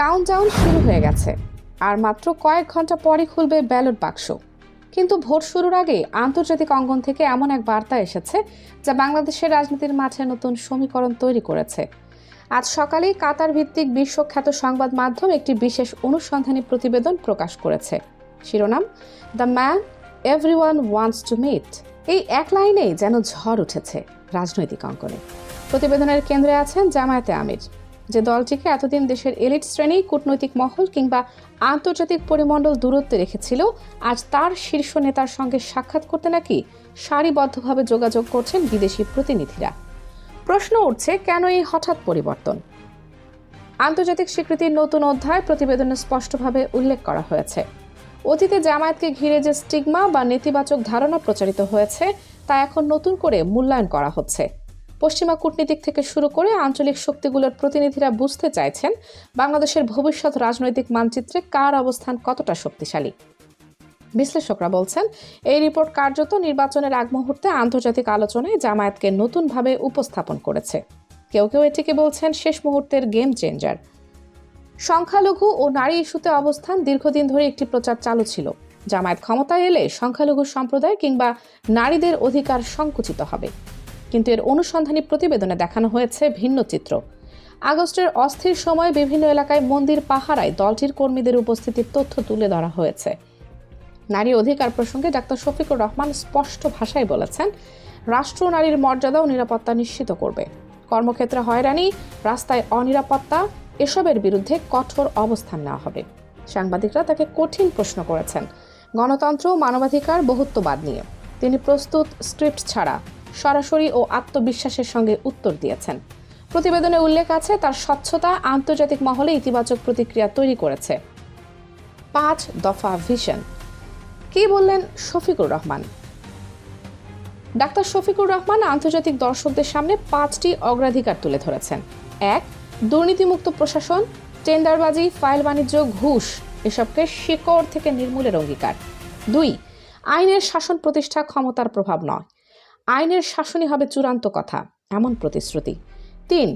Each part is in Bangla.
কাউন্টডাউন শুরু হয়ে গেছে। আর মাত্র কয়েক ঘণ্টা পরে খুলবে ব্যালট বাক্স। কিন্তু ভোট শুরুর আগে আন্তর্জাতিক অঙ্গন থেকে এমন এক বার্তা এসেছে যা বাংলাদেশের রাজনীতির মাঠে নতুন সমীকরণ তৈরি করেছে। আজ সকালেই কাতার ভিত্তিক বিশ্বখ্যাত সংবাদ মাধ্যম একটি বিশেষ অনুসন্ধানী প্রতিবেদন প্রকাশ করেছে। শিরোনাম, the man everyone wants to meet এই এক লাইনেই যেন ঝড় উঠেছে রাজনৈতিক অঙ্গনে। প্রতিবেদনের কেন্দ্রে আছেন জামায়াতে আমির। যে দলটিকে এতদিন দেশের এলিট শ্রেণি, কূটনৈতিক মহল কিংবা আন্তর্জাতিক পরিমণ্ডল দূরত্বে রেখেছিল, আজ তার শীর্ষ নেতার সঙ্গে সাক্ষাৎ করতে নাকি সারিবদ্ধভাবে যোগাযোগ করছেন বিদেশি প্রতিনিধিরা। প্রশ্ন উঠছে, কেন এই হঠাৎ পরিবর্তন? আন্তর্জাতিক স্বীকৃতির নতুন অধ্যায় প্রতিবেদনে স্পষ্টভাবে উল্লেখ করা হয়েছে। অতীতে জামায়াতকে ঘিরে যে স্টিগমা বা নেতিবাচক ধারণা প্রচারিত হয়েছে, তা এখন নতুন করে মূল্যায়ন করা হচ্ছে। পশ্চিমা কূটনীতিক থেকে শুরু করে আঞ্চলিক শক্তিগুলোর প্রতিনিধিরা বুঝতে চাইছেন বাংলাদেশের ভবিষ্যৎ রাজনৈতিক মানচিত্রে কার অবস্থান কতটা শক্তিশালী। বিশ্লেষকরা বলছেন, এই রিপোর্ট কার্যত নির্বাচনের আগ মুহূর্তে আন্তর্জাতিক আলোচনায় জামায়াতকে নতুনভাবে উপস্থাপন করেছে। কেউ কেউ এটিকে বলছেন শেষ মুহূর্তের গেম চেঞ্জার। সংখ্যালঘু ও নারী ইস্যুতে অবস্থান দীর্ঘদিন ধরে একটি প্রচার চালু ছিল। জামায়াত ক্ষমতায় এলে সংখ্যালঘু সম্প্রদায় কিংবা নারীদের অধিকার সংকুচিত হবে। কিন্তু এর অনুসন্ধানী প্রতিবেদনে দেখানো হয়েছে ভিন্ন চিত্র। আগস্টের অস্থির সময়ে বিভিন্ন এলাকায় মন্দির পাহারায় দলটির কর্মীদের উপস্থিতির তথ্য তুলে ধরা হয়েছে। নারী অধিকার প্রসঙ্গে ডাক্তার শফিকুর রহমান স্পষ্ট ভাষায় বলেছেন, রাষ্ট্র নারীর মর্যাদা ও নিরাপত্তা নিশ্চিত করবে। কর্মক্ষেত্রে হয়রানি, রাস্তায় অনিরাপত্তা, এসবের বিরুদ্ধে কঠোর অবস্থান নেওয়া হবে। সাংবাদিকরা তাকে কঠিন প্রশ্ন করেছেন। গণতন্ত্র মানবাধিকার বহুত্ববাদ নিয়ে। তিনি প্রস্তুত স্ক্রিপ্ট ছাড়া সরাসরি ও আত্মবিশ্বাসের সঙ্গে উত্তর দিয়েছেন। প্রতিবেদনে উল্লেখ আছে, তার স্বচ্ছতা আন্তর্জাতিক মহলে ইতিবাচক প্রতিক্রিয়া তৈরি করেছে। পাঁচ দফা ভিশন। কি বললেন শফিকুর রহমান? ডাক্তার শফিকুর রহমান আন্তর্জাতিক দর্শকদের সামনে পাঁচটি অগ্রাধিকার তুলে ধরেছেন। এক, দুর্নীতিমুক্ত প্রশাসন, টেন্ডারবাজি, ফাইল বাণিজ্য, ঘুষ, এসবকে শিকড় থেকে নির্মূলের অঙ্গীকার। দুই, আইনের শাসন প্রতিষ্ঠা ক্ষমতার প্রভাব নয়। আইনের শাসনই হবে চূড়ান্ত কথা, এমন প্রতিশ্রুতি। তিন,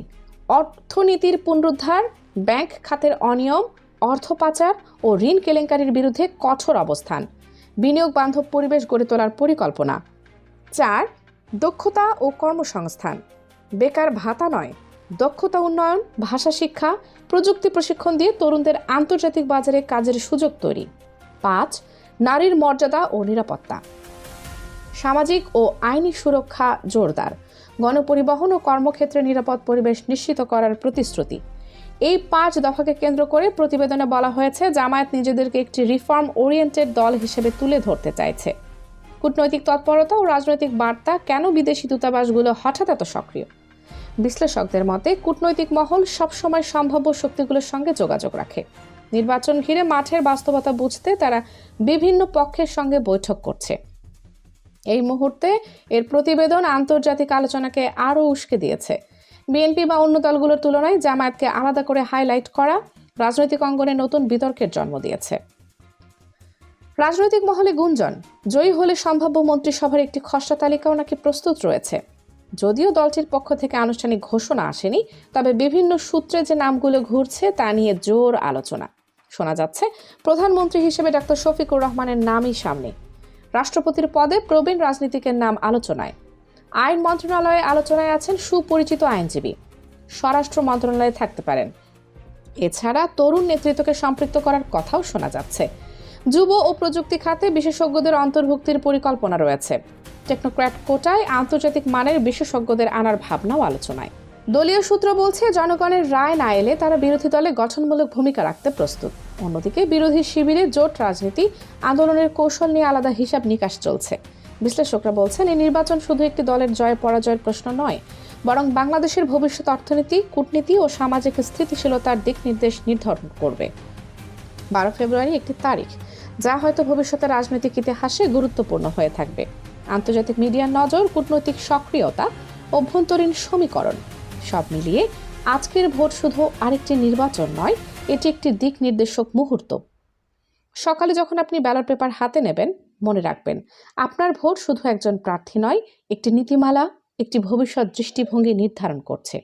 অর্থনীতির পুনরুদ্ধার, ব্যাংক খাতের অনিয়ম, অর্থ পাচার ও ঋণ কেলেঙ্কারির বিরুদ্ধে কঠোর অবস্থান। বিনিয়োগ বান্ধব পরিবেশ গড়ে তোলার পরিকল্পনা। চার, দক্ষতা ও কর্মসংস্থান। বেকার ভাতা নয়, দক্ষতা উন্নয়ন, ভাষা শিক্ষা, প্রযুক্তি প্রশিক্ষণ দিয়ে তরুণদের আন্তর্জাতিক বাজারে কাজের সুযোগ তৈরি। পাঁচ, নারীর মর্যাদা ও নিরাপত্তা। সামাজিক ও আইনি সুরক্ষা জোরদার। গণপরিবহন ও কর্মক্ষেত্রে নিরাপদ পরিবেশ নিশ্চিত করার প্রতিশ্রুতি। এই পাঁচ দফাকে কেন্দ্র করে প্রতিবেদনে বলা হয়েছে, জামায়াত নিজেদেরকে একটি রিফর্ম ওরিয়েন্টেড দল হিসেবে তুলে ধরতে চাইছে। কূটনৈতিক তৎপরতা ও রাজনৈতিক বার্তা কেন বিদেশি দূতাবাসগুলো হঠাৎ এত সক্রিয়? বিশ্লেষকদের মতে, কূটনৈতিক মহল সবসময় সম্ভাব্য শক্তিগুলোর সঙ্গে যোগাযোগ রাখে। নির্বাচন ঘিরে মাঠের বাস্তবতা বুঝতে তারা বিভিন্ন পক্ষের সঙ্গে বৈঠক করছে। এই মুহূর্তে এর প্রতিবেদন আন্তর্জাতিক আলোচনাকে আরও উস্কে দিয়েছে। বিএনপি বা অন্য দলগুলোর তুলনায় জামায়াতকে আলাদা করে হাইলাইট করা রাজনৈতিক অঙ্গনে নতুন বিতর্কের জন্ম দিয়েছে। রাজনৈতিক মহলে গুঞ্জন, জয়ী হলে সম্ভাব্য মন্ত্রিসভার একটি খসড়া তালিকাও নাকি প্রস্তুত রয়েছে। যদিও দলটির পক্ষ থেকে আনুষ্ঠানিক ঘোষণা আসেনি, তবে বিভিন্ন সূত্রে যে নামগুলো ঘুরছে তা নিয়ে জোর আলোচনা। শোনা যাচ্ছে, প্রধানমন্ত্রী হিসেবে ডাক্তার শফিকুর রহমানের নামই সামনে। রাষ্ট্রপতির পদে প্রবীণ রাজনীতিকের নাম আলোচনায়। আইন মন্ত্রণালয়ে আলোচনায় আছেন সুপরিচিত আইনজীবী। স্বরাষ্ট্র মন্ত্রণালয়ে থাকতে পারেন। এছাড়া তরুণ নেতৃত্বকে সম্পৃক্ত করার কথাও শোনা যাচ্ছে। যুব ও প্রযুক্তি খাতে বিশেষজ্ঞদের অন্তর্ভুক্তির পরিকল্পনা রয়েছে। টেকনোক্র্যাট কোটায় আন্তর্জাতিক মানের বিশেষজ্ঞদের আনার ভাবনাও আলোচনায়। দলীয় সূত্র বলছে, জনগণের রায় না এলে তারা বিরোধী দলে গঠনমূলক ভূমিকা রাখতে প্রস্তুত। অন্যদিকে বিরোধী শিবিরে জোট রাজনীতি, আন্দোলনের কৌশল নিয়ে আলাদা হিসাব নিকাশ চলছে। বিশ্লেষকরা বলছেন, এই নির্বাচন শুধু একটি দলের জয় পরাজয়ের প্রশ্ন নয়, বরং বাংলাদেশের ভবিষ্যৎ অর্থনীতি, কূটনীতি ও সামাজিক স্থিতিশীলতার দিক নির্দেশ নির্ধারণ করবে। বারো ফেব্রুয়ারি একটি তারিখ, যা হয়তো ভবিষ্যতে রাজনৈতিক ইতিহাসে গুরুত্বপূর্ণ হয়ে থাকবে। আন্তর্জাতিক মিডিয়ার নজর, কূটনৈতিক সক্রিয়তা, অভ্যন্তরীণ সমীকরণ, সব মিলিয়ে আজকের ভোট শুধু আরেকটি নির্বাচন নয় এটি একটি দিক নির্দেশক মুহূর্ত। সকালে যখন আপনি ব্যালট পেপার হাতে নেবেন, মনে রাখবেন, আপনার ভোট শুধু একজন প্রার্থী নয়, একটি নীতিমালা, একটি ভবিষ্যৎ দৃষ্টিভঙ্গি নির্ধারণ করছে।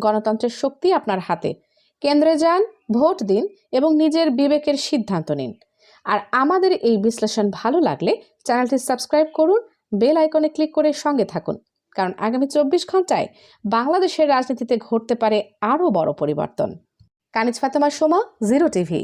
গণতন্ত্রের শক্তি আপনার হাতে। কেন্দ্রে যান, ভোট দিন এবং নিজের বিবেকের সিদ্ধান্ত নিন। আর আমাদের এই বিশ্লেষণ ভালো লাগলে চ্যানেলটি সাবস্ক্রাইব করুন, বেল আইকনে ক্লিক করে সঙ্গে থাকুন। কারণ আগামী চব্বিশ ঘন্টায় বাংলাদেশের রাজনীতিতে ঘটতে পারে আরও বড় পরিবর্তন। কানিজ ফাতেমার সোমা জিরো টিভি